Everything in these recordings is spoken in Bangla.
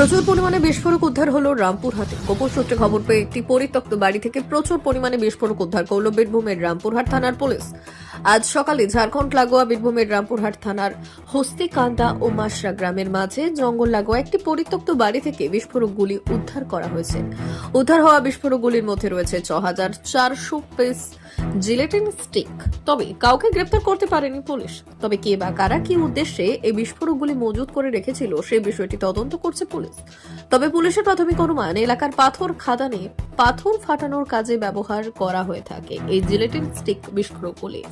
প্রচুর পরিমাণে বিস্ফোরক উদ্ধার হলো রামপুরহাটে গোপন সূত্রে খবর পেয়ে একটি পরিত্যক্ত বাড়ি থেকে প্রচুর পরিমাণে বিস্ফোরক উদ্ধার করল বীরভূমের রামপুরহাট থানার পুলিশ। আজ সকালে ঝাড়খণ্ড লাগোয়া বীরভূমের রামপুরহাট থানার হস্তিকান্দা ও মাসরা গ্রামের মাঝে জঙ্গল লাগোয়া একটি পরিত্যক্ত বাড়ি থেকে বিস্ফোরকগুলি উদ্ধার করা হয়েছে। উদ্ধার হওয়া বিস্ফোরকগুলির মধ্যে রয়েছে ছ হাজার চারশো পিস জিলেটিন স্টিক। তবে কাউকে গ্রেপ্তার করতে পারেনি পুলিশ। তবে কে বা কারা কি উদ্দেশ্যে এই বিস্ফোরকগুলি মজুত করে রেখেছিল সেই বিষয়টি তদন্ত করছে পুলিশ। তবে পুলিশের প্রাথমিক অনুমান এলাকার পাথর খাদানে পাথর ফাটানোর কাজে ব্যবহার করা হয়ে থাকে। এই জিলেটিন স্টিক বিস্ফোরকগুলি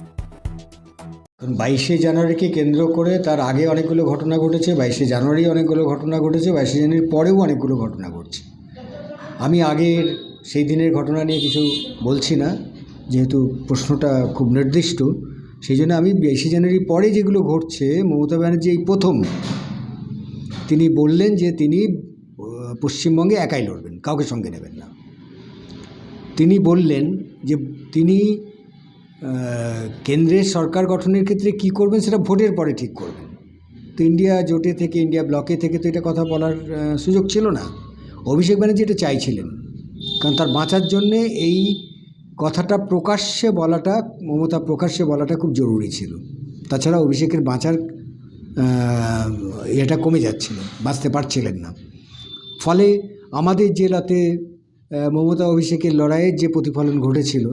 বাইশে জানুয়ারিকে কেন্দ্র করে তার আগে অনেকগুলো ঘটনা ঘটেছে, বাইশে জানুয়ারি অনেকগুলো ঘটনা ঘটেছে, বাইশে জানুয়ারির পরেও অনেকগুলো ঘটনা ঘটছে। আমি আগের সেই দিনের ঘটনা নিয়ে কিছু বলছি না, যেহেতু প্রশ্নটা খুব নির্দিষ্ট। সেই জন্য আমি বাইশে জানুয়ারির পরে যেগুলো ঘটছে, মমতা ব্যানার্জি এই প্রথম তিনি বললেন যে তিনি পশ্চিমবঙ্গে একাই লড়বেন, কাউকে সঙ্গে নেবেন না। তিনি বললেন যে তিনি কেন্দ্রের সরকার গঠনের ক্ষেত্রে কি করবেন সেটা ভোটের পরে ঠিক করবেন। তো ইন্ডিয়া জোটে থেকে, ইন্ডিয়া ব্লকে থেকে তো এটা কথা বলার সুযোগ ছিল না। অভিষেক ব্যানার্জি এটা চাইছিলেন, কারণ তার বাঁচার জন্যে এই কথাটা প্রকাশ্যে বলাটা, মমতা প্রকাশ্যে বলাটা খুব জরুরি ছিল। তাছাড়া অভিষেকের বাঁচার এটা কমে যাচ্ছিল বাঁচতে পারছিলেন না। ফলে আমাদের জেলাতে আহ, মমতা অভিষেকের লড়াইয়ের যে প্রতিফলন ঘটেছিল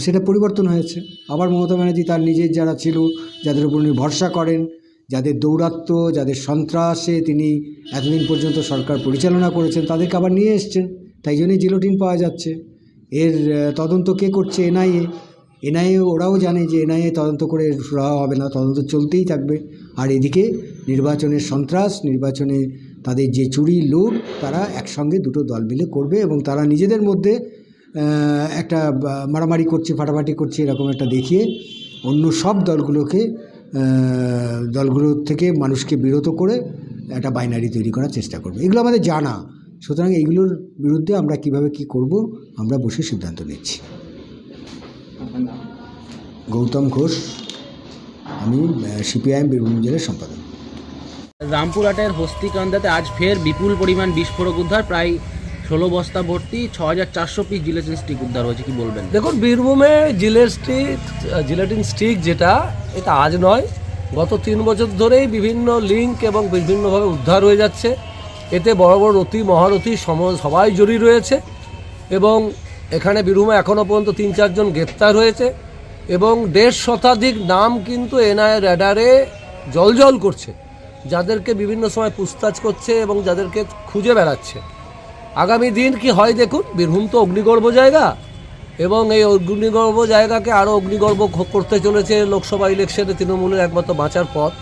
সেটা পরিবর্তন হয়েছে। আবার মমতা ব্যানার্জি তার নিজের যারা ছিল যাদের উপর উনি ভরসা করেন যাদের দৌরাত্ম্য যাদের সন্ত্রাসে তিনি এতদিন পর্যন্ত সরকার পরিচালনা করেছেন তাদেরকে আবার নিয়ে এসছেন। তাই জন্যই জিলোটিন পাওয়া যাচ্ছে। এর তদন্ত কে করছে? এনআইএ। এনআইএ ওরাও জানে যে এনআইএ তদন্ত করে সুরাহা হবে না, তদন্ত চলতেই থাকবে। আর এদিকে নির্বাচনের সন্ত্রাস, নির্বাচনে তাদের যে চুরি লুট, তারা একসঙ্গে দুটো দল মিলে করবে এবং তারা নিজেদের মধ্যে একটা মারামারি করছে, ফাটাফাটি করছে এরকম একটা দেখিয়ে অন্য সব দলগুলোকে দলগুলোর থেকে মানুষকে বিরত করে একটা বাইনারি তৈরি করার চেষ্টা করবে। এগুলো আমাদের জানা। সুতরাং এইগুলোর বিরুদ্ধে আমরা কীভাবে কি করব, আমরা বসে সিদ্ধান্ত নিচ্ছি। গৌতম ঘোষ আমি সিপিআইএম বীরভূম জেলার সম্পাদক। রামপুরহাটের হস্তিকান্দাতে আজ ফের বিপুল পরিমাণ বিস্ফোরক উদ্ধার প্রায় ষোলো বস্তা ভর্তি ছ হাজার চারশো পিস জিলেটিন স্টিক উদ্ধার হয়েছে কি বলবেন? দেখুন বীরভূমে জিলেট স্টিক জিলেটিন স্টিক যেটা এটা আজ নয় গত তিন বছর ধরেই বিভিন্ন লিঙ্ক এবং বিভিন্নভাবে উদ্ধার হয়ে যাচ্ছে। এতে বড় বড় রথী মহারথী সম সবাই জড়িত রয়েছে এবং এখানে বীরভূমে এখনও পর্যন্ত তিন, চারজন গ্রেপ্তার হয়েছে এবং দেড় শতাধিক নাম কিন্তু এনআইএ র্যাডারে জলজল করছে, যাদেরকে বিভিন্ন সময় পুছতাছ করছে এবং যাদেরকে খুঁজে বেড়াচ্ছে। আগামী দিন কি হয় দেখুন, বীরভূম তো অগ্নিগর্ভ জায়গা এবং এই অগ্নিগর্ভ জায়গাকে আরও অগ্নিগর্ভ করতে চলেছে লোকসভা ইলেকশনে তৃণমূলের একমাত্র বাঁচার পথ।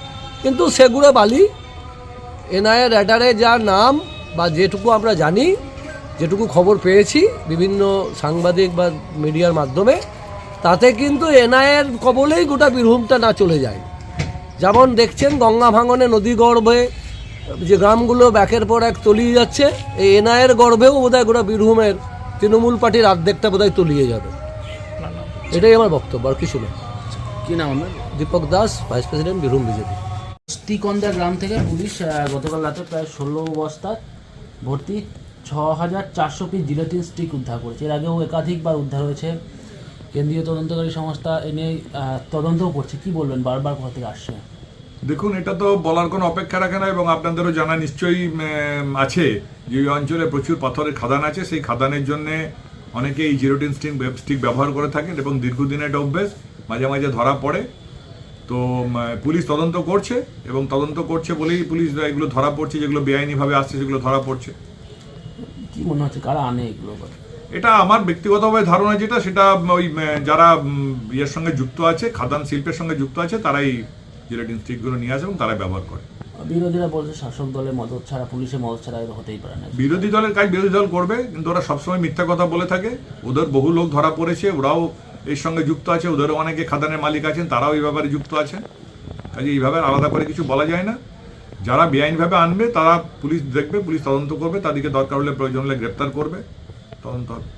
কিন্তু সেগুলো বালি, এনআইএ র্যাডারে যা নাম বা যেটুকু আমরা জানি যেটুকু খবর পেয়েছি বিভিন্ন সাংবাদিক বা মিডিয়ার মাধ্যমে তাতে কিন্তু এনআইএর কবলেই গোটা বীরভূমটা না চলে যায়। যেমন দেখছেন গঙ্গা ভাঙনে নদী গর্ভে যে গ্রামগুলো ব্যাকের পর এক তলিয়ে যাচ্ছে এই এনআইয়ের গর্ভেও বোধহয় গোটা বীরভূমের তৃণমূল পার্টির অর্ধেকটা বোধহয় তলিয়ে যাবে। এটাই আমার বক্তব্য আর কিছু না। কি নাম Deepak Das vice president Birbhum BJP. গ্রাম থেকে পুলিশ গতকাল রাতে প্রায় ষোলো বস্তা ভর্তি ছ হাজার চারশো পিস জিলেটিন স্টিক উদ্ধার করেছে। এর আগেও একাধিকবার উদ্ধার হয়েছে। কেন্দ্রীয় তদন্তকারী সংস্থা এ নিয়ে তদন্তও করছে। কি বলবেন? বারবার কোথা থেকে আসছে? দেখুন, এটা তো বলার কোনো অপেক্ষা রাখে না এবং আপনাদেরও জানা নিশ্চয়ই আছে যে ওই অঞ্চলে প্রচুর পাথরের খাদান আছে। সেই খাদানের জন্য অনেকে এই জিরোটিন স্টিক স্টিক ব্যবহার করে থাকেন এবং দীর্ঘদিনের এটা অভ্যেস, মাঝে মাঝে ধরা পড়ে। তো পুলিশ তদন্ত করছে এবং তদন্ত করছে বলেই পুলিশ এগুলো ধরা পড়ছে, যেগুলো বেআইনিভাবে আসছে সেগুলো ধরা পড়ছে। কি মনে হচ্ছে কারা আনে এগুলো? এটা আমার ব্যক্তিগতভাবে ধারণা যেটা সেটা ওই যারা ইয়ের সঙ্গে যুক্ত আছে খাদান শিল্পের সঙ্গে যুক্ত আছে তারাই জিরোটিন স্টিকগুলো নিয়ে আসে এবং তারাই ব্যবহার করে। বিরোধীরা বলছে শাসক দলের মদত ছাড়া পুলিশের মদত ছাড়া এটা হতেই পারে না। বিরোধী দলের কাজ বিরোধী দল করবে কিন্তু ওরা সবসময় মিথ্যা কথা বলে থাকে। ওদের বহু লোক ধরা পড়েছে ওরাও এর সঙ্গে যুক্ত আছে ওদেরও অনেকে খাদানের মালিক আছেন তারাও এই ব্যাপারে যুক্ত আছেন। কাজে এইভাবে আলাদা করে কিছু বলা যায় না। যারা বেআইনভাবে আনবে, তারা পুলিশ দেখবে, পুলিশ তদন্ত করবে। তাদেরকে দরকার হলে প্রয়োজন হলে গ্রেপ্তার করবে। তদন্ত হবে।